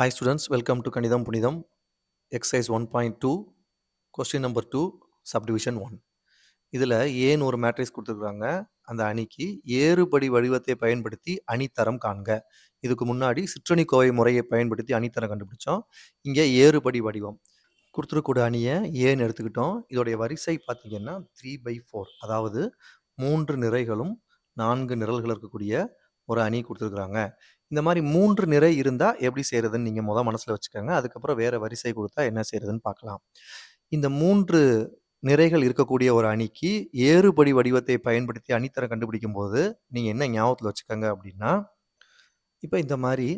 Hi students welcome to கணிதம் புனிதம் exercise one point two question number two subdivision one இதில் ஏன்னு ஒரு மேட்ரிக்ஸ் கொடுத்துருக்குறாங்க அந்த அணிக்கு ஏறுபடி வடிவத்தை பயன்படுத்தி அணித்தரம் காண்க. இதுக்கு முன்னாடி சிற்றணி கோவை முறையை பயன்படுத்தி அணித்தரம் கண்டுபிடிச்சோம். இங்கே ஏறுபடி வடிவம். கொடுத்துருக்கூடிய அணியை ஏன்னு எடுத்துக்கிட்டோம்? இதோடைய வரிசை பார்த்தீங்கன்னா த்ரீ பை ஃபோர் அதாவது மூன்று நிறைகளும் நான்கு நிரல்கள் இருக்கக்கூடிய ஒரு அணி கொடுத்துருக்குறாங்க. இந்த மாதிரி மூன்று நிறை இருந்தால் எப்படி செய்கிறதுன்னு நீங்கள் மொதல் மனசில் வச்சுக்கோங்க. அதுக்கப்புறம் வேறு வரிசை கொடுத்தா என்ன செய்கிறதுன்னு பார்க்கலாம். இந்த மூன்று நிறைகள் இருக்கக்கூடிய ஒரு அணிக்கு ஏறுபடி வடிவத்தை பயன்படுத்தி அணித்தரம் கண்டுபிடிக்கும் போது நீங்கள் என்ன ஞாபகத்தில் வச்சுக்கோங்க அப்படின்னா இப்போ இந்த மாதிரி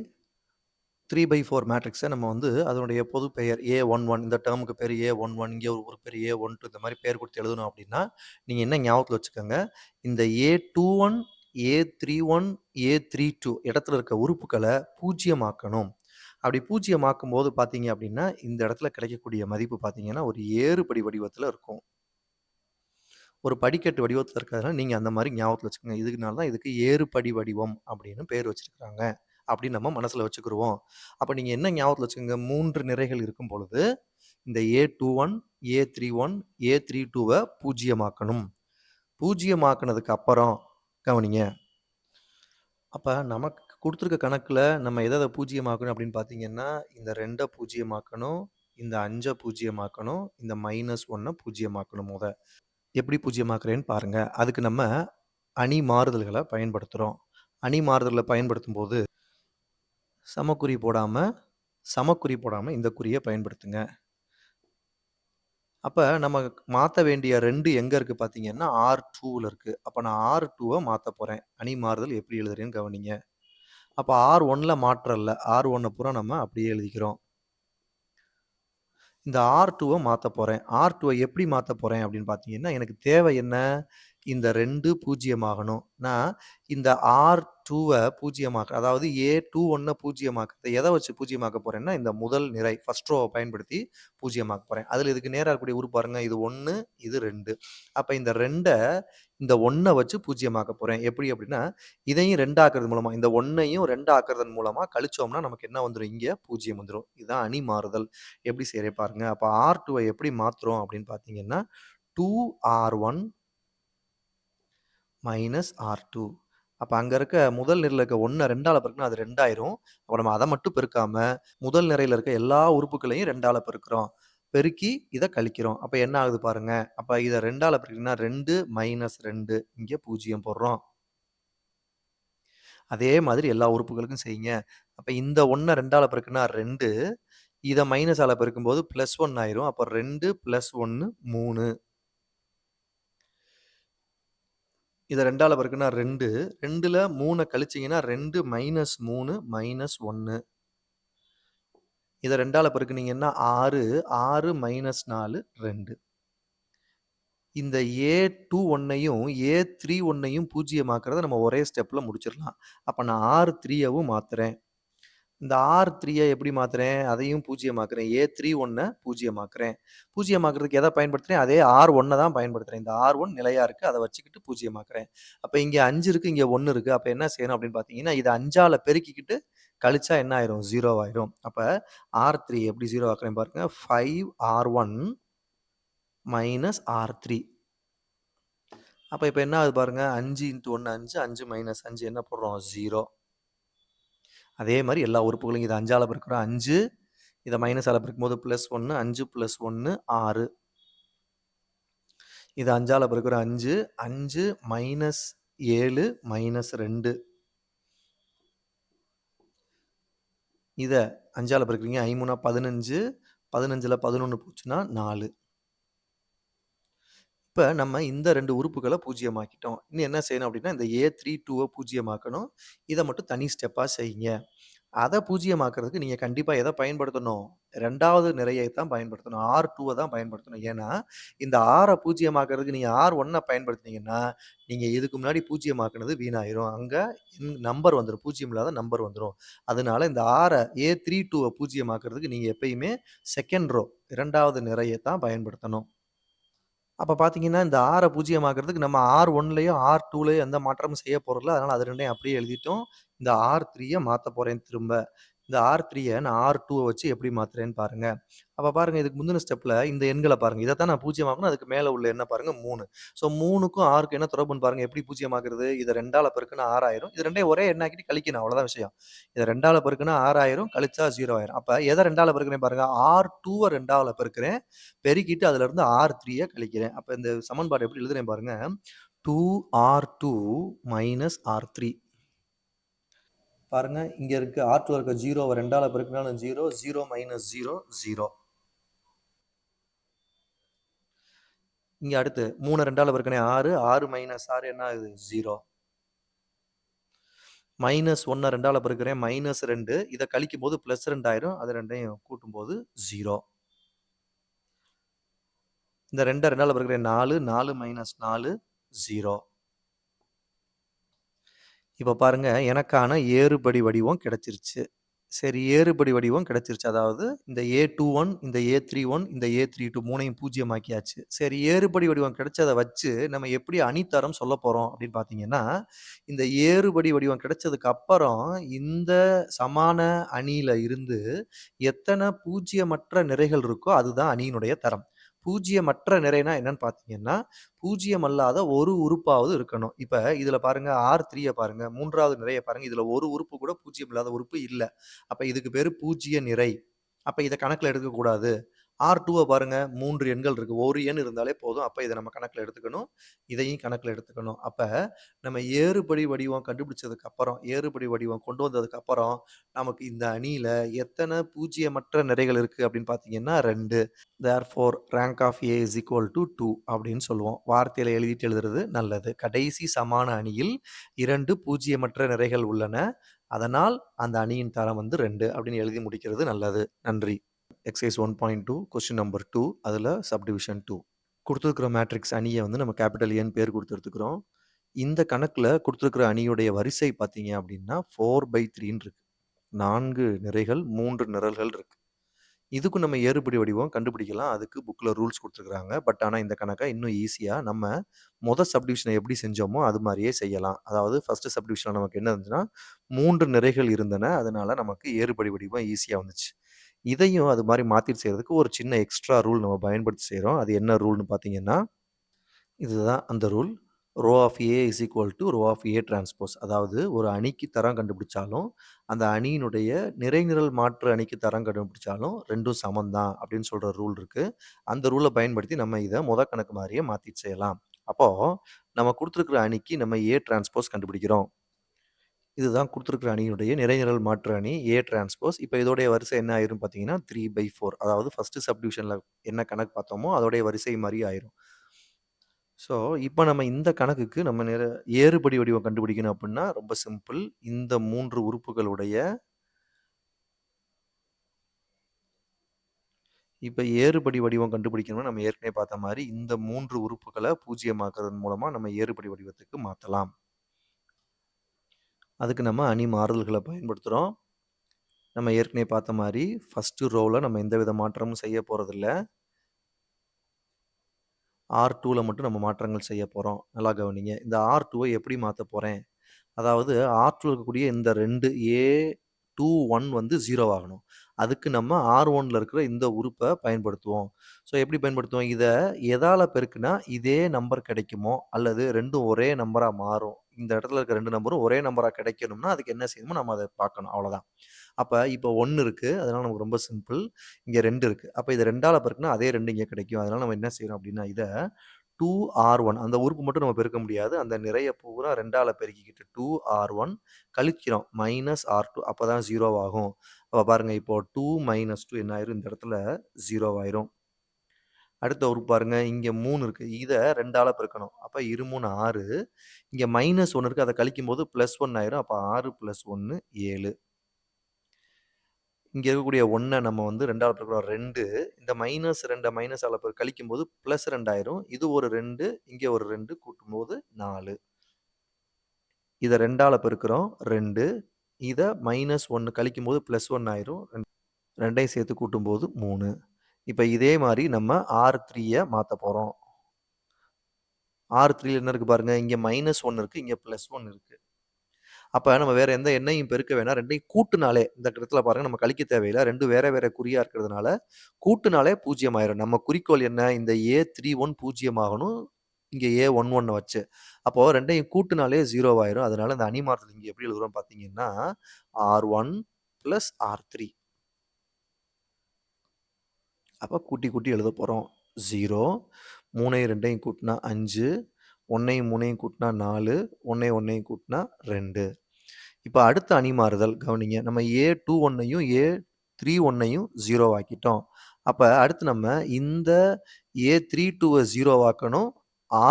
த்ரீ பை ஃபோர் மேட்ரிக்ஸை நம்ம வந்து அதனுடைய பொது பெயர் ஏ ஒன் ஒன் இந்த டேர்முக்கு பேர் ஏ ஒன் ஒன் இங்கே ஒரு பேர் ஏ ஒன் டூ இந்த மாதிரி பேர் கொடுத்து எழுதணும் அப்படின்னா நீங்கள் என்ன ஞாபகத்தில் வச்சுக்கோங்க இந்த A two one A three one A three two இடத்துல இருக்க உறுப்புகளை பூஜ்ஜியமாக்கணும் அப்படி பூஜ்ஜியமாக்கும் போது பார்த்தீங்க அப்படின்னா இந்த இடத்துல கிடைக்கக்கூடிய மதிப்பு பார்த்தீங்கன்னா ஒரு ஏறுபடி வடிவத்தில் இருக்கும். ஒரு படிக்கட்டு வடிவத்தில் இருக்கிறதுனால நீங்கள் அந்த மாதிரி ஞாபகத்தில் வச்சுக்கோங்க. இதுக்குனால தான் இதுக்கு ஏறுபடி வடிவம் அப்படின்னு பேர் வச்சிருக்கிறாங்க. அப்படின்னு நம்ம மனசில் வச்சுக்கிருவோம். அப்போ நீங்கள் என்ன ஞாபகத்தில் வச்சுக்கோங்க? மூன்று நிறைகள் இருக்கும் பொழுது இந்த A two one A three one A three டூவை பூஜ்ஜியமாக்கணும் பூஜ்ஜியமாக்கினதுக்கு அப்புறம் கவனிங்க. அப்போ நமக்கு கொடுத்துருக்க கணக்கில் நம்ம எதை எதை பூஜ்ஜியமாக்கணும் அப்படின்னு பார்த்தீங்கன்னா இந்த ரெண்டை பூஜ்ஜியமாக்கணும் இந்த அஞ்சை பூஜ்ஜியமாக்கணும் இந்த மைனஸ் ஒன்னை பூஜ்ஜியமாக்கணும் முத. எப்படி பூஜ்ஜியமாக்குறேன்னு பாருங்கள் அதுக்கு நம்ம அணி மாறுதல்களை பயன்படுத்துகிறோம் அணி மாறுதல்களை பயன்படுத்தும் போது சமக்குறி போடாமல் சமக்குறி போடாமல் இந்த குறியை பயன்படுத்துங்க. அப்போ நம்ம மாற்ற வேண்டிய ரெண்டு எங்கே இருக்குது பார்த்தீங்கன்னா ஆர் டூவில் இருக்குது அப்போ நான் ஆர் டூவை மாற்ற போகிறேன் அணி மாறுதல் எப்படி எழுதுறேன்னு கவனிங்க. அப்போ ஆர் ஒன்னில் மாற்றல ஆர் ஒன்னை பூரா நம்ம அப்படியே எழுதிக்கிறோம். இந்த ஆர் டூவை மாற்ற போகிறேன் ஆர் டூவை எப்படி மாற்ற போகிறேன் அப்படின்னு பார்த்தீங்கன்னா எனக்கு தேவை என்ன? இந்த ரெண்டு பூஜ்ஜியமாகணும்னா நான் இந்த ஆர் டூவை பூஜ்ஜியமாக்க அதாவது ஏ டூ ஒன்னை பூஜ்ஜியமாக்க எதை வச்சு பூஜ்ஜியமாக்க போகிறேன்னா இந்த முதல் நிறை ஃபர்ஸ்ட் ரோவை பயன்படுத்தி பூஜ்ஜியமாக்க போகிறேன் அதில் இதுக்கு நேராக இருக்கக்கூடிய உரு பாருங்க இது ஒன்று இது ரெண்டு. அப்போ இந்த ரெண்டை இந்த ஒன்றை வச்சு பூஜ்ஜியமாக்க போகிறேன் எப்படி அப்படின்னா இதையும் ரெண்டாக்குறது மூலமாக இந்த ஒன்னையும் ரெண்டு ஆக்குறதன் மூலமாக கழிச்சோம்னா நமக்கு என்ன வந்துடும் இங்கே பூஜ்ஜியம் வந்துடும் இதுதான் அணி மாறுதல். எப்படி செய்கிறே பாருங்க. அப்போ ஆர் டூவை எப்படி மாற்றுறோம் அப்படின்னு பார்த்தீங்கன்னா two R one minus R two அப்போ அங்கே இருக்க முதல் நிலையில் இருக்க ஒன்று ரெண்டால் பெருக்குனா அது ரெண்டாயிரும். அப்போ நம்ம அதை மட்டும் பெருக்காமல் முதல் நிறையில் இருக்க எல்லா உறுப்புகளையும் ரெண்டால் பெருக்கிறோம். பெருக்கி இதை கழிக்கிறோம். அப்போ என்ன ஆகுது பாருங்க. அப்போ இதை ரெண்டால் பெருக்கினா ரெண்டு மைனஸ் ரெண்டு. இங்கே பூஜ்ஜியம் போடுறோம். அதே மாதிரி எல்லா உறுப்புகளுக்கும் செய்யுங்க. அப்போ இந்த ஒன்றை ரெண்டால் பெருக்குன்னா ரெண்டு. இதை மைனஸால் பெருக்கும்போது ப்ளஸ் ஒன் ஆயிரும். அப்போ ரெண்டு ப்ளஸ் ஒன்று மூணு. இதை ரெண்டால் பெருக்குனா ரெண்டு. ரெண்டில் மூணை கழிச்சிங்கன்னா ரெண்டு மைனஸ் மூணு மைனஸ் ஒன்று இதை ரெண்டால் பெருக்குனீங்கன்னா ஆறு. ஆறு மைனஸ் நாலு ரெண்டு. இந்த ஏ டூ ஒன்னையும் ஏ த்ரீ ஒன்னையும் பூஜ்ஜியமாக்கிறத நம்ம ஒரே ஸ்டெப்பில் முடிச்சிடலாம் அப்போ நான் ஆறு த்ரீயவும் மாற்றுறேன் இந்த ஆர் த்ரீயை எப்படி மாற்றுறேன் அதையும் பூஜ்ஜியமாக்குறேன். ஏ த்ரீ ஒன்னை பூஜ்ஜியமாக்குறேன். பூஜ்ஜியமாக்குறதுக்கு எதை பயன்படுத்துகிறேன் அதே ஆர் ஒன்னை தான் பயன்படுத்துகிறேன் இந்த ஆர் ஒன் நிலையாக இருக்குது அதை வச்சுக்கிட்டு பூஜ்ஜியமாக்குறேன். அப்போ இங்கே அஞ்சு இருக்குது இங்கே ஒன்று இருக்குது அப்போ என்ன செய்யணும் அப்படின்னு பார்த்தீங்கன்னா இதை அஞ்சால் பெருக்கிக்கிட்டு கழிச்சா என்ன ஆயிரும்? ஜீரோ ஆயிரும். அப்போ ஆர் த்ரீ எப்படி ஜீரோ ஆக்குறேன் பாருங்க. Five R one minus R three அப்போ இப்போ என்ன ஆகுது பாருங்க? அஞ்சு இன்ட்டு ஒன்று அஞ்சு அஞ்சு மைனஸ் அஞ்சு என்ன போடுறோம்? ஜீரோ அதே மாதிரி எல்லா உறுப்புகளையும் இது அஞ்சால் பெருக்கிறோம். அஞ்சு இதை மைனஸால் பெருக்கும்போது ப்ளஸ் ஒன்று அஞ்சு ப்ளஸ் ஒன்று ஆறு. இது அஞ்சால் பெருக்கிற அஞ்சு அஞ்சு மைனஸ் ஏழு மைனஸ் ரெண்டு. இதை அஞ்சால் பெருக்கிறீங்க ஐமூணா பதினஞ்சு பதினஞ்சில் பதினொன்று போச்சுன்னா நாலு. இப்போ நம்ம இந்த ரெண்டு உறுப்புகளை பூஜ்ஜியமாக்கிட்டோம் இன்னும் என்ன செய்யணும் அப்படின்னா இந்த ஏ த்ரீ டூவை பூஜ்ஜியமாக்கணும் இதை மட்டும் தனி ஸ்டெப்பாக செய்யுங்க. அதை பூஜ்ஜியமாக்குறதுக்கு நீங்கள் கண்டிப்பாக எதை பயன்படுத்தணும்? ரெண்டாவது நிறையை தான் பயன்படுத்தணும். ஆர் டூவை தான் பயன்படுத்தணும். ஏன்னா இந்த ஆரை பூஜ்ஜியமாக்குறதுக்கு நீங்கள் ஆர் ஒன்னை பயன்படுத்தினீங்கன்னா நீங்கள் இதுக்கு முன்னாடி பூஜ்ஜியமாக்குனது வீணாயிரும். அங்கே நம்பர் வந்துடும் பூஜ்ஜியம் இல்லாத நம்பர் வந்துடும் அதனால இந்த ஆரை ஏ த்ரீ டூவை பூஜ்ஜியமாக்குறதுக்கு நீங்கள் எப்பயுமே செகண்ட் ரோ இரண்டாவது நிறையை தான் பயன்படுத்தணும். அப்போ பார்த்தீங்கன்னா இந்த ஆரை பூஜ்ஜியமாக்குறதுக்கு நம்ம ஆர் ஒன்லேயோ ஆர் டூலேயோ எந்த மாற்றமும் செய்ய போகிறதில்ல அதனால் அது ரெண்டையும் அப்படியே எழுதிட்டோம். இந்த ஆர் த்ரீயை மாற்ற போகிறேன் திரும்ப. இந்த ஆர் த்ரீயை நான் ஆர் டூவை வச்சு எப்படி மாத்துறேன்னு பாருங்க. அப்போ பாருங்க இதுக்கு முந்தின ஸ்டெப்பில் இந்த எண்களை பாருங்க. இதை தான் நான் பூஜ்ஜியமாக்கணும் அதுக்கு மேலே உள்ள என்ன பாருங்க மூணு. ஸோ மூணுக்கும் ஆறுக்கும் என்ன தொடர்புன்னு பாருங்க. எப்படி பூஜ்ஜியமாக்குறது? இதை ரெண்டால பெருக்குன்னா ஆறாயிரம் இது ரெண்டே ஒரே எண்ணாக்கிட்டு கழிக்கணும் அவ்வளோதான் விஷயம். இதை ரெண்டால பெருக்குன்னா ஆறாயிரம் கழிச்சா ஜீரோ ஆயிரம். அப்போ எதை ரெண்டால பெருக்கிறேன் பாருங்க? ஆர் டூவை ரெண்டாவில் பெருக்கிறேன். பெருக்கிட்டு அதுல இருந்து ஆர் த்ரீயை கழிக்கிறேன். அப்போ இந்த சமன்பாடு எப்படி எழுதுறேன் பாருங்க? Two R two minus R three பாருங்க இங்கே இருக்குது ஆர் டூ இருக்க ஜீரோ ரெண்டால் பெருக்கினாலும் zero zero minus zero zero இங்கே அடுத்து மூணு ரெண்டால் பெருக்கினே ஆறு ஆறு மைனஸ் ஆறு என்ன ஆகுது? ஜீரோ மைனஸ் ஒன்று ரெண்டால் பெருக்கிறேன் மைனஸ் ரெண்டு. இதை கழிக்கும் போது பிளஸ் ரெண்டாயிரம் அது ரெண்டையும் கூட்டும்போது ஜீரோ இந்த ரெண்டை ரெண்டால் பெருக்கிறேன் நாலு நாலு மைனஸ் நாலு ஜீரோ இப்போ பாருங்கள் எனக்கான ஏறுபடி வடிவம் கிடச்சிருச்சு. சரி ஏறுபடி வடிவம் கிடச்சிருச்சு. அதாவது இந்த ஏ டூ ஒன் இந்த ஏ த்ரீ ஒன் இந்த ஏ த்ரீ டூ மூணையும் பூஜ்ஜியமாக்கியாச்சு. சரி ஏறுபடி வடிவம் கிடைச்சதை வச்சு நம்ம எப்படி அணித்தரம் சொல்ல போகிறோம் அப்படின்னு பார்த்தீங்கன்னா இந்த ஏறுபடி வடிவம் கிடைச்சதுக்கு அப்புறம் இந்த சமான அணியில் இருந்து எத்தனை பூஜ்ஜியமற்ற நிறைகள் இருக்கோ அதுதான் அணியினுடைய தரம். பூஜ்ஜியமற்ற நிறைனா என்னன்னு பார்த்தீங்கன்னா பூஜ்ஜியம் அல்லாத ஒரு உறுப்பாவது இருக்கணும். இப்போ இதில் பாருங்க ஆர் த்ரீயை பாருங்க மூன்றாவது நிறைய பாருங்க இதில் ஒரு உறுப்பு கூட பூஜ்ஜியம் இல்லாத உறுப்பு இல்லை. அப்போ இதுக்கு பேர் பூஜ்ஜிய நிறை. அப்போ இதை கணக்கில் எடுக்கக்கூடாது. ஆர் டூவை பாருங்கள் மூன்று எண்கள் இருக்குது ஒரு எண் இருந்தாலே போதும். அப்போ இதை நம்ம கணக்கில் எடுத்துக்கணும். இதையும் கணக்கில் எடுத்துக்கணும். அப்போ நம்ம ஏறுபடி வடிவம் கண்டுபிடிச்சதுக்கு அப்புறம் ஏறுபடி வடிவம் கொண்டு வந்ததுக்கு அப்புறம் நமக்கு இந்த அணியில் எத்தனை பூஜ்ஜியமற்ற நிறைகள் இருக்குது அப்படின்னு பார்த்தீங்கன்னா ரெண்டு. Therefore rank of A is equal to two அப்படின்னு சொல்லுவோம். வார்த்தையில் எழுதிட்டு எழுதுறது நல்லது. கடைசி சமான அணியில் இரண்டு பூஜ்ஜியமற்ற நிறைகள் உள்ளன. அதனால் அந்த அணியின் தரம் வந்து ரெண்டு அப்படின்னு எழுதி முடிக்கிறது நல்லது. நன்றி. Exercise one point two question number two அதில் சப்டிவிஷன் டூ கொடுத்துருக்குற மேட்ரிக்ஸ் அணியை வந்து நம்ம கேபிட்டல் ஏன்னு பேர் கொடுத்துருக்குறோம். இந்த கணக்கில் கொடுத்துருக்குற அணியுடைய வரிசை பார்த்தீங்க அப்படின்னா ஃபோர் பை த்ரீன்னு இருக்கு. நான்கு நிறைகள் மூன்று நிரல்கள் இருக்கு. இதுக்கும் நம்ம ஏறுபடி வடிவம் கண்டுபிடிக்கலாம். அதுக்கு புக்கில் ரூல்ஸ் கொடுத்துருக்குறாங்க. பட் ஆனால் இந்த கணக்கை இன்னும் ஈஸியாக நம்ம மொதல் சப்டிவிஷனை எப்படி செஞ்சோமோ அது மாதிரியே செய்யலாம். அதாவது ஃபஸ்ட்டு சப்டிவிஷனில் நமக்கு என்ன இருந்துச்சுன்னா மூன்று நிறைகள் இருந்தன. அதனால நமக்கு ஏறுபடி வடிவம் ஈஸியாக வந்துச்சு. இதையும் அது மாதிரி மாற்றிட்டு செய்கிறதுக்கு ஒரு சின்ன எக்ஸ்ட்ரா ரூல் நம்ம பயன்படுத்தி செய்கிறோம் அது என்ன ரூல்னு பார்த்தீங்கன்னா, இதுதான் அந்த rule. Rho of A is equal to rho of A transpose. அதாவது ஒரு அணிக்கு தரம் கண்டுபிடிச்சாலும், அந்த அணியினுடைய நிறைநிரல் மாற்று அணிக்கு தரம் கண்டுபிடிச்சாலும் ரெண்டும் சமம் தான் அப்படின்னு சொல்கிற ரூல் இருக்குது அந்த ரூலை பயன்படுத்தி நம்ம இதை முத கணக்கு மாதிரியே மாற்றி செய்யலாம். அப்போது நம்ம கொடுத்துருக்குற அணிக்கு நம்ம ஏ டிரான்ஸ்போஸ் கண்டுபிடிக்கிறோம். இதுதான் கொடுத்துருக்குற அணியினுடைய நிறைநிரல் மாற்று அணி ஏ டிரான்ஸ்போஸ். இப்போ இதோடைய வரிசை என்ன ஆயிரும் பார்த்தீங்கன்னா, 3/4 அதாவது ஃபர்ஸ்ட் சப்டிவிஷனில் என்ன கணக்கு பார்த்தோமோ, அதோடைய வரிசை மாதிரி ஆயிரும். ஸோ, இப்போ நம்ம இந்த கணக்குக்கு நம்ம நிற ஏறுபடி வடிவம் கண்டுபிடிக்கணும் அப்படின்னா, ரொம்ப சிம்பிள். இந்த மூன்று உறுப்புகளுடைய இப்போ ஏறுபடி வடிவம் கண்டுபிடிக்கணும்னா, நம்ம ஏற்கனவே பார்த்த மாதிரி இந்த மூன்று உறுப்புகளை பூஜ்ஜியமாக்குறதன் மூலமாக நம்ம ஏறுபடி வடிவத்துக்கு மாற்றலாம் அதுக்கு நம்ம அணி மாறுதல்களை பயன்படுத்துகிறோம் நம்ம ஏற்கனவே பார்த்த மாதிரி ஃபஸ்ட்டு ரோவில் நம்ம எந்த வித மாற்றமும் செய்ய போகிறதில்ல ஆர் டூவில் மட்டும் நம்ம மாற்றங்கள் செய்ய போகிறோம் நல்லா கவனிங்க. இந்த ஆர்2வ எப்படி மாற்ற போகிறேன் அதாவது ஆர்2ல இருக்கக்கூடிய இந்த ரெண்டு ஏ டூ ஒன் வந்து ஜீரோ ஆகணும். அதுக்கு நம்ம ஆர் ஒனில் இருக்கிற இந்த உறுப்பை பயன்படுத்துவோம். ஸோ எப்படி பயன்படுத்துவோம்? இதை எதால் பெருக்குனா இதே நம்பர் கிடைக்குமோ, அல்லது ரெண்டும் ஒரே நம்பராக மாறும். இந்த இடத்துல இருக்க ரெண்டு நம்பரும் ஒரே நம்பராக கிடைக்கணும்னா, அதுக்கு என்ன செய்யணுமோ நம்ம அதை பார்க்கணும். அவ்வளோதான். அப்போ இப்போ ஒன்று இருக்குது அதனால் நமக்கு ரொம்ப சிம்பிள். இங்கே ரெண்டு இருக்குது அப்போ இதை ரெண்டால் பெருக்குனா அதே ரெண்டு இங்கே கிடைக்கும். அதனால் நம்ம என்ன செய்யணும் அப்படின்னா, இதை 2ஆர்1 அந்த உறுப்பு மட்டும் நம்ம பெருக்க முடியாது. அந்த நிறைய பூரா ரெண்டால் பெருக்கிக்கிட்டு 2ஆர்1 கழிக்கிறோம். மைனஸ் ஆர் டூ அப்போ தான் ஜீரோவாகும் அப்போ பாருங்கள் இப்போ டூ மைனஸ் டூ என்ன ஆயிரும்? இந்த இடத்துல ஜீரோவாயிரும் அடுத்த உறுப்பு பாருங்க. இங்க 3 இருக்கு. இத 2ஆல பெருக்கணும். அப்போ இரு மூணு ஆறு இங்கே மைனஸ் ஒன்று இருக்குது அதை கழிக்கும் போது ப்ளஸ் ஒன் ஆயிரும். அப்போ ஆறு ப்ளஸ் ஒன்று ஏழு இங்கே இருக்கக்கூடிய ஒன்றை நம்ம வந்து 2ஆல பெருக்குறோம் 2 இந்த மைனஸ் ரெண்டை மைனஸ் அளப்பு கழிக்கும் போது ப்ளஸ் ரெண்டாயிரும் இது ஒரு ரெண்டு இங்கே ஒரு ரெண்டு கூட்டும்போது நாலு. இதை ரெண்டால் பெருக்கிறோம். ரெண்டு. இதை மைனஸ் ஒன்று கழிக்கும் போது ப்ளஸ் ஒன் ஆயிரும். ரெண்டையும் சேர்த்து கூட்டும்போது மூணு. இப்போ இதே மாதிரி நம்ம ஆர் த்ரீயை மாற்ற போகிறோம் ஆர் த்ரீயில் என்ன இருக்குது பாருங்கள் இங்கே மைனஸ் ஒன்று இருக்குது இங்கே ப்ளஸ் ஒன் இருக்குது அப்போ நம்ம வேறு எந்த எண்ணெயும் பெருக்க வேணாம். ரெண்டையும் கூட்டுனாலே இந்த இடத்துல பாருங்கள் நம்ம கழிக்க தேவையில்லை ரெண்டு வேற வேற குறியாக இருக்கிறதுனால, கூட்டுனாலே பூஜ்ஜியம் ஆயிரும். நம்ம குறிக்கோள் என்ன? இந்த A31 0 ஆகணும். இங்கே ஏ ஒன் ஒன்னை வச்சு. அப்போ ரெண்டையும் கூட்டுனாலே ஜீரோ ஆயிரும். அதனால இந்த அணி இங்கே எப்படி எழுதுறோம் பார்த்தீங்கன்னா, R1 பிளஸ் R3. அப்ப கூட்டி கூட்டி எழுதப் போகிறோம் ஜீரோ மூணையும் ரெண்டையும் கூட்டினா அஞ்சு ஒன்றையும் மூணையும் கூட்டினா நாலு ஒன்றையும் ஒன்றையும் கூட்டினா ரெண்டு இப்போ அடுத்த அணி மாறுதல் கவனிங்க. நம்ம A21யும் A31யும் 0 ஆக்கிட்டோம். அப்போ அடுத்து நம்ம இந்த A32வ 0 ஆக்கணும்.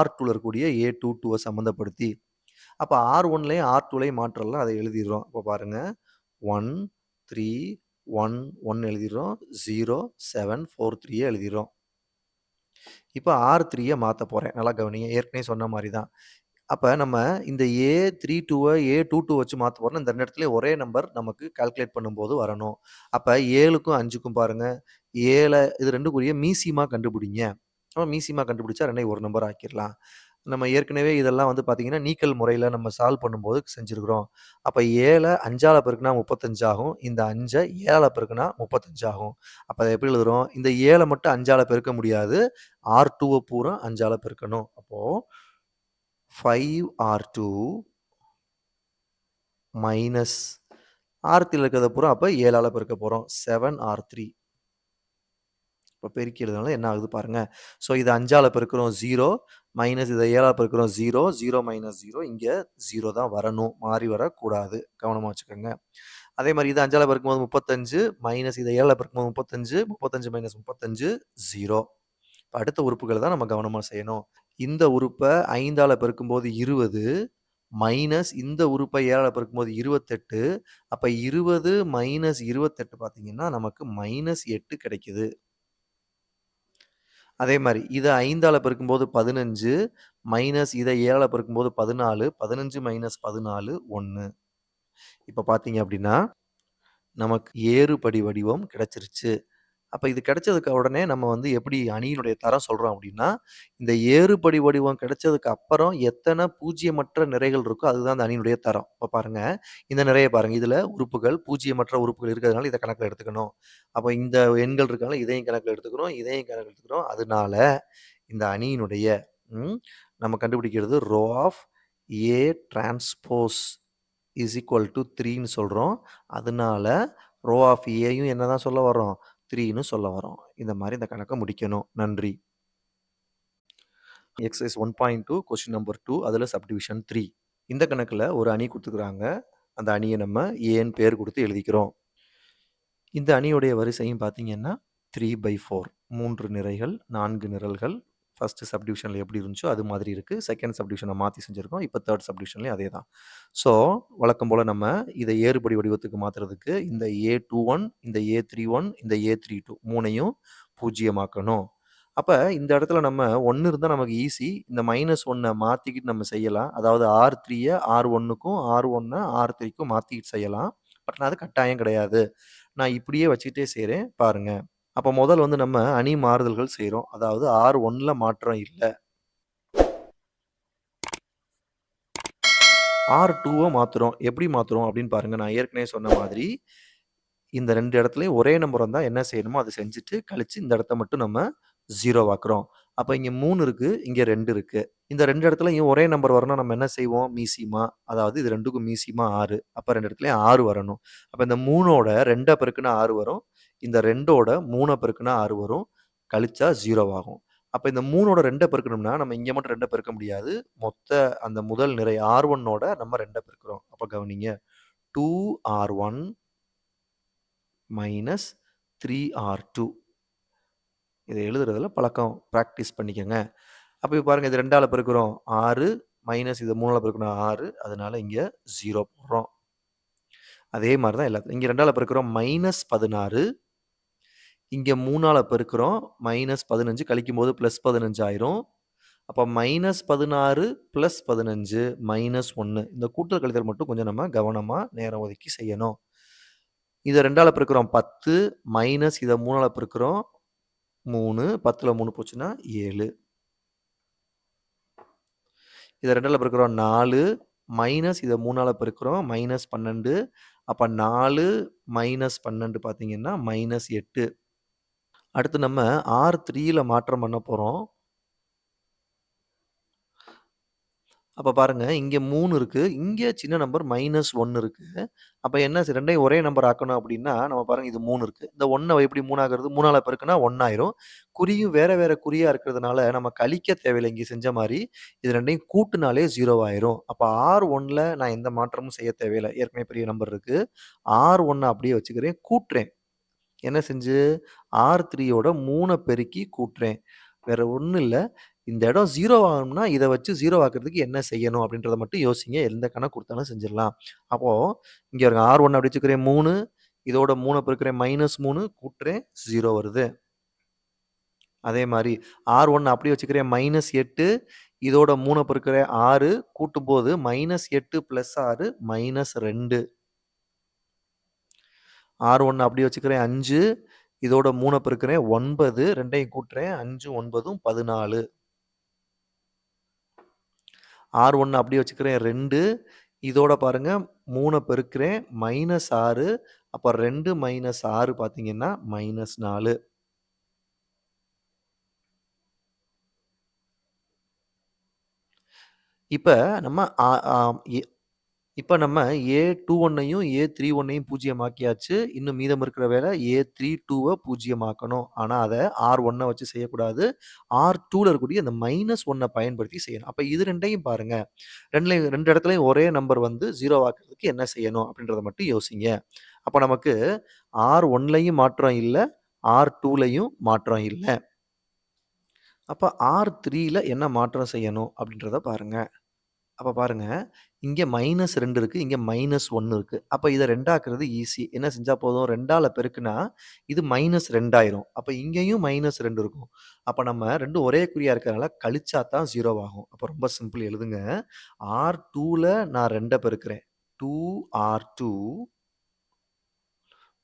R2ல இருக்கக்கூடிய A22வ சம்மந்தப்படுத்தி. அப்ப R1லயும் R2லயும் மாற்றலாம். அதை எழுதிடுறோம் இப்போ பாருங்கள் ஒன் த்ரீ ஒன் ஒன் எழுதிடுறோம் ஜீரோ செவன் ஃபோர் த்ரீயை எழுதிடுறோம் இப்போ ஆர் த்ரீயை மாற்ற போகிறேன் நல்லா கவனிங்க. ஏற்கனவே சொன்ன மாதிரி தான். அப்போ நம்ம இந்த A32வ A22 வச்சு மாற்ற போகிறோம்னா இந்த 2 இடத்துலயும் ஒரே நம்பர் நமக்கு கால்குலேட் பண்ணும்போது வரணும். அப்போ ஏழுக்கும் அஞ்சுக்கும் பாருங்க. ஏழை இது ரெண்டுக்குரிய மீசியமாக கண்டுபிடிங்க. அப்ப மீசியமாக கண்டுபிடிச்சா ரெண்டே ஒரு நம்பர் ஆக்கிரலாம். நம்ம ஏற்கனவே இதெல்லாம் வந்து பார்த்தீங்கன்னா, நீக்கல் முறையில் நம்ம சால்வ் பண்ணும்போது செஞ்சிருக்கிறோம். அப்ப 7 5ஆல பெருக்குனா முப்பத்தஞ்சாகும் இந்த 5 7ஆல பெருக்குனா 35 ஆகும். அதை எப்படி எழுதுறோம்? இந்த ஏழை மட்டும் அஞ்சால் பெருக்க முடியாது. R2வ பூரா அஞ்சால் பெருக்கணும். அப்போது அப்போ 5R2 மைனஸ் R3ல இருக்கிறத பூரா அப்ப 7ஆல பெருக்க போறோம். 7R3. இப்போ பெருக்கி எழுதுனால என்ன ஆகுது பாருங்கள் ஸோ இத 5ஆல பெருக்குறோம் 0 மைனஸ் இதை 7ஆல பெருக்குறோம் 0 0 மைனஸ் 0 இங்க 0 தான் வரணும். மாறி வரக்கூடாது. கவனமாக வச்சுக்கோங்க. அதே மாதிரி இது 5ஆல பெருக்கும்போது 35 மைனஸ் இத 7ஆல பெருக்கும்போது 35 35 மைனஸ் 35 0. அடுத்த உறுப்புகளை தான் நம்ம கவனமாக செய்யணும். இந்த உறுப்பை 5ஆல பெருக்கும்போது 20 மைனஸ் இந்த உறுப்பை 7ஆல பெருக்கும்போது இருபத்தெட்டு அப்போ இருபது மைனஸ் 28 பார்த்தீங்கன்னா, நமக்கு மைனஸ் எட்டு கிடைக்குது. அதே மாதிரி இதை 5ஆல பெருக்கும்போது 15 மைனஸ் இதை 7ஆல பெருக்கும்போது 14 15 மைனஸ் பதினாலு ஒன்று இப்போ பார்த்தீங்க அப்படின்னா, நமக்கு ஏறுபடி வடிவம் கிடைச்சிருச்சு. அப்போ இது கிடைச்சதுக்கு உடனே நம்ம வந்து எப்படி அணியினுடைய தரம் சொல்கிறோம் அப்படின்னா, இந்த ஏறுபடி வடிவம் கிடைச்சதுக்கு அப்புறம் எத்தனை பூஜ்ஜியமற்ற நிறைகள் இருக்கோ, அதுதான் அந்த அணியினுடைய தரம். இப்போ பாருங்கள் இந்த நிறைய பாருங்கள் இதில் உறுப்புகள் பூஜ்ஜியமற்ற உறுப்புகள் இருக்கிறதுனால இதை கணக்கில் எடுத்துக்கணும். அப்போ இந்த எண்கள் இருக்கனால இதையும் கணக்கில் எடுத்துக்கிறோம். இதையும் கணக்கில் எடுத்துக்கிறோம். அதனால இந்த அணியினுடைய நம்ம கண்டுபிடிக்கிறது rho of A transpose is equal to த்ரீன்னு சொல்கிறோம் அதனால ரோ ஆஃப் ஏயும் என்ன தான் சொல்ல வர்றோம்? த்ரீன்னு சொல்ல வரோம் இந்த மாதிரி இந்த கணக்கை முடிக்கணும். நன்றி. Exercise one point two question number two அதில் சப்டிவிஷன் த்ரீ இந்த கணக்கில் ஒரு அணி கொடுத்துக்கிறாங்க அந்த அணியை நம்ம ஏன்னு பேர் கொடுத்து எழுதிக்கிறோம். இந்த அணியுடைய வரிசையும் பார்த்தீங்கன்னா, 3/4 3 நிறைகள், நான்கு நிரல்கள். ஃபஸ்ட்டு சப்டிவிஷனில் எப்படி இருந்துச்சோ அது மாதிரி இருக்குது செகண்ட் சப்டிவிஷனை மாற்றி செஞ்சிருக்கோம். இப்போ தேர்ட் சப்டிவிஷன்லேயும் அதே தான். ஸோ வழக்கம் போல் நம்ம இதை ஏறுபடி வடிவத்துக்கு மாற்றுறதுக்கு இந்த A21, இந்த A31, இந்த A32 3யும் பூஜ்ஜியமாக்கணும். அப்போ இந்த இடத்துல நம்ம ஒன்று இருந்தால் நமக்கு ஈஸி. இந்த மைனஸ் ஒன்னை மாற்றிக்கிட்டு நம்ம செய்யலாம். அதாவது ஆர் த்ரீயை ஆர் ஒன்றுக்கும் ஆர் ஒன்றை ஆர் த்ரீக்கும் மாற்றிக்கிட்டு செய்யலாம். பட் நான் அது கட்டாயம் கிடையாது. நான் இப்படியே வச்சுக்கிட்டே செய்கிறேன் பாருங்கள் அப்போ முதல் வந்து நம்ம அணி மாறுதல்கள் செய்கிறோம் அதாவது R1ல மாற்றம் இல்லை ஆறு டூவை மாற்றுறோம் எப்படி மாற்றுறோம் அப்படின்னு பாருங்க. நான் ஏற்கனவே சொன்ன மாதிரி, இந்த ரெண்டு இடத்துலையும் ஒரே நம்பர் வந்தால் என்ன செய்யணுமோ அதை செஞ்சுட்டு, கழித்து இந்த இடத்த மட்டும் நம்ம 0 ஆக்குறோம். அப்ப இங்க 3 இருக்கு. இங்க 2 இருக்கு. இந்த ரெண்டு இடத்துலையும் ஒரே நம்பர் வரணும்னா நம்ம என்ன செய்வோம்? மீசிமா. அதாவது இது ரெண்டுக்கும் மீசிமா ஆறு அப்போ ரெண்டு இடத்துலையும் ஆறு வரணும். அப்போ இந்த 3ஓட 2 பெருக்குனா 6 வரும். இந்த 2ஓட 3 பெருக்குனா ஆறு வரும். கழிச்சா 0 ஆகும். இந்த 3ஓட 2 பெருக்கணும்னா, நம்ம இங்கே மட்டும் ரெண்டை பெருக்க முடியாது. மொத்த அந்த முதல் நிறைய ஆர் ஒன்னோட நம்ம ரெண்டை பெருக்கிறோம் அப்போ கவனிங்க. 2R1 minus three R two இதை எழுதுறதுல பழக்கம் ப்ராக்டிஸ் பண்ணிக்கங்க. அப்போ இப்போ பாருங்கள் இது ரெண்டால் பெருக்கிறோம் ஆறு மைனஸ் இது மூணால் பெருக்கணும் ஆறு அதனால இங்கே ஜீரோ போடுறோம். அதே மாதிரி தான் எல்லாத்தையும் இங்கே ரெண்டால் பெருக்கிறோம் மைனஸ் 16 இங்க 3ஆல பெருக்குறோம். மைனஸ் 15 கழிக்கும்போது ப்ளஸ் 15 ஆயிரும். அப்ப மைனஸ் 16 ப்ளஸ் 15 மைனஸ் 1. இந்த கூட்டல் கழித்தல் மட்டும் கொஞ்சம் நம்ம கவனமா நேரம் ஒதுக்கி செய்யணும். இத 2ஆல பெருக்குறோம் 10 மைனஸ் இத 3ஆல பெருக்குறோம் 3 10ல 3 போச்சுன்னா 7. இத 2ஆல பெருக்குறோம் 4 மைனஸ் இத 3ஆல பெருக்குறோம். மைனஸ் 12 அப்ப 4 மைனஸ் 12 பார்த்தீங்கன்னா, மைனஸ் 8. அடுத்து நம்ம R3ல மாற்றம் பண்ண போறோம். அப்ப பாருங்க, இங்க 3 இருக்கு. இங்க சின்ன நம்பர் மைனஸ் 1 இருக்கு. அப்ப என்ன ஸ் 2யும் ஒரே நம்பர் ஆக்கணும் அப்டின்னா, நம்ம பாருங்க இது 3 இருக்கு. இந்த 1 எப்படி 3 ஆகுறது? 3ஆல பெருக்குனா 1 ஆயிரும். குறியும் வேற வேற குறியா இருக்கிறதுனால, நம்ம கழிக்க தேவையில்ல இங்க செஞ்ச மாரி. இது 2யும் கூட்டுனாலே 0 ஆயிரும். அப்ப R1ல நான் எந்த மாற்றமும் செய்ய தேவையில்ல. ஏற்கனவே பெரிய நம்பர் இருக்கு. R1 அப்படியே வச்சுக்கிறேன். கூட்டுறேன். என்ன செஞ்சு? R3யோட 3 பெருக்கி கூட்டுறேன். வேற ஒன்றும் இல்லை இந்த இடம் ஜீரோ ஆகணும்னா, இதை வச்சு ஜீரோ ஆக்குறதுக்கு என்ன செய்யணும்? அப்படின்றத மட்டும் யோசிங்க. எந்த கணக்கு கொடுத்தாலும் செஞ்சிடலாம் அப்போது இங்கே இருக்க ஆர் ஒன் அப்படி வச்சுக்கிறேன் மூணு இதோட மூணை பெருக்கிறேன் மைனஸ் மூணு கூட்டுறேன் ஜீரோ வருது. அதே மாதிரி ஆர் ஒன் அப்படி வச்சுக்கிறேன் மைனஸ் எட்டு இதோட 3 பெருக்குறேன் 6 கூட்டும்போது மைனஸ் எட்டு பிளஸ் ஆறு மைனஸ் ரெண்டு ஆறு ஒன்று அப்படி வச்சுக்கிறேன். அஞ்சு இதோட மூணை பெருக்கிறேன். ஒன்பது ரெண்டையும் கூட்டுறேன். அஞ்சு ஒன்பதும் பதினாலு. ஆறு ஒன்று அப்படி வச்சுக்கிறேன். ரெண்டு இதோட பாருங்கள் மூணை பெருக்கிறேன். மைனஸ் ஆறு. அப்போ ரெண்டு மைனஸ் ஆறு பார்த்தீங்கன்னா மைனஸ் நாலு. இப்போ நம்ம இப்ப நம்ம A21யும் A31யும் பூஜ்ஜியமாக்கியாச்சு. இன்னும் மீதம் இருக்கிற வேலை A32வ பூஜ்ஜியமாக்கணும். ஆனா அத R1 வச்சு செய்யக்கூடாது. R2ல இருக்கக்கூடிய இந்த மைனஸ் 1 பயன்படுத்தி செய்யணும். அப்ப இது 2யும் பாருங்க. 2லயும் 2 இடத்துலயும் ஒரே நம்பர் வந்து 0 ஆக்குறதுக்கு என்ன செய்யணும்? அப்படின்றத மட்டும் யோசிங்க. அப்ப நமக்கு R1லயும் மாற்றம் இல்ல. R2லயும் மாற்றம் இல்ல. அப்ப R3ல என்ன மாற்றம் செய்யணும்? அப்படின்றத பாருங்க. அப்ப பாருங்க, இங்கே மைனஸ் ரெண்டு இருக்குது இங்கே மைனஸ் ஒன்று இருக்குது அப்போ இதை ரெண்டாக்குறது ஈஸி. என்ன செஞ்சால் போதும்? ரெண்டால் பெருக்குனா, இது மைனஸ் ரெண்டாயிரும் அப்போ இங்கேயும் மைனஸ் ரெண்டு இருக்கும். அப்போ நம்ம ரெண்டு ஒரே குறியாக இருக்கிறதுனால கழிச்சா தான் 0 ஆகும். ரொம்ப சிம்பிள் எழுதுங்க. ஆர் டூவில் நான் ரெண்டை பெருக்கிறேன் டூ ஆர் டூ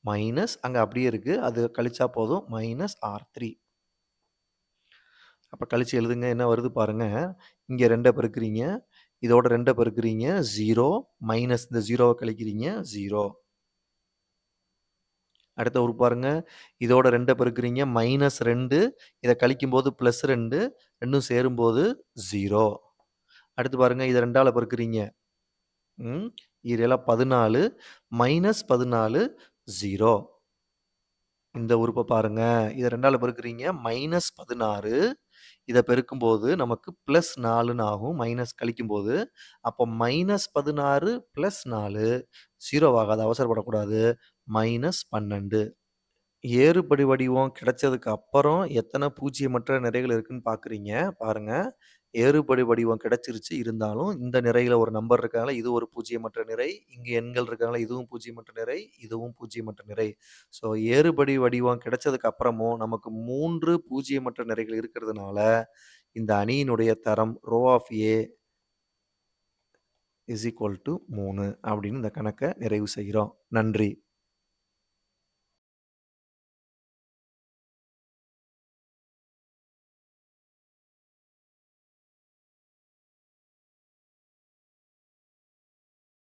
மைனஸ் அங்கே அப்படியே இருக்குது அது கழிச்சா போதும். மைனஸ் ஆர் த்ரீ அப்போ கழிச்சு எழுதுங்க. என்ன வருது பாருங்கள் இங்கே ரெண்டை பெருக்குறீங்க. இதோட ரெண்டை பெருக்கிறீங்க. ஜீரோ மைனஸ் இந்த ஜீரோவை கழிக்கிறீங்க. ஜீரோ அடுத்த ஒரு பாருங்க. இதோட ரெண்டை பெருக்கிறீங்க. மைனஸ் ரெண்டு. இதை கழிக்கும் போது ப்ளஸ் ரெண்டு. ரெண்டும் சேரும்போது ஜீரோ அடுத்து பாருங்க. இதை ரெண்டால் பெருக்கிறீங்க. இதெல்லாம் பதினாலு. மைனஸ் பதினாலு ஜீரோ இந்த உறுப்பை பாருங்க. இதை ரெண்டால் பெருக்கிறீங்க. மைனஸ் பதினாறு. இதை பெருக்கும்போது நமக்கு ப்ளஸ் நாலுன்னு ஆகும். மைனஸ் கழிக்கும்போது. அப்போ மைனஸ் 16 பிளஸ் 4 0 ஆகாது. அவசரப்படக்கூடாது. மைனஸ் 12. ஏறுபடி வடிவம் கிடைச்சதுக்கு அப்புறம் எத்தனை பூஜ்ஜியமற்ற நிறைகள் இருக்குன்னு பார்க்குறீங்க. பாருங்கள் ஏறுபடி வடிவம் கிடைச்சிருச்சு. இருந்தாலும் இந்த நிறையில ஒரு நம்பர் இருக்கனால இது ஒரு பூஜ்ஜியமற்ற நிறை. இங்கே எண்கள் இருக்காங்களா இதுவும் பூஜ்ஜியமற்ற நிறை. இதுவும் பூஜ்ஜியமற்ற நிறை. ஸோ ஏறுபடி வடிவம் கிடைச்சதுக்கு அப்புறமும் நமக்கு மூன்று பூஜ்ஜியமற்ற நிறைகள் இருக்கிறதுனால, இந்த அணியினுடைய தரம் rho of A is equal to மூணு அப்படின்னு இந்த கணக்கை நிறைவு செய்கிறோம். நன்றி.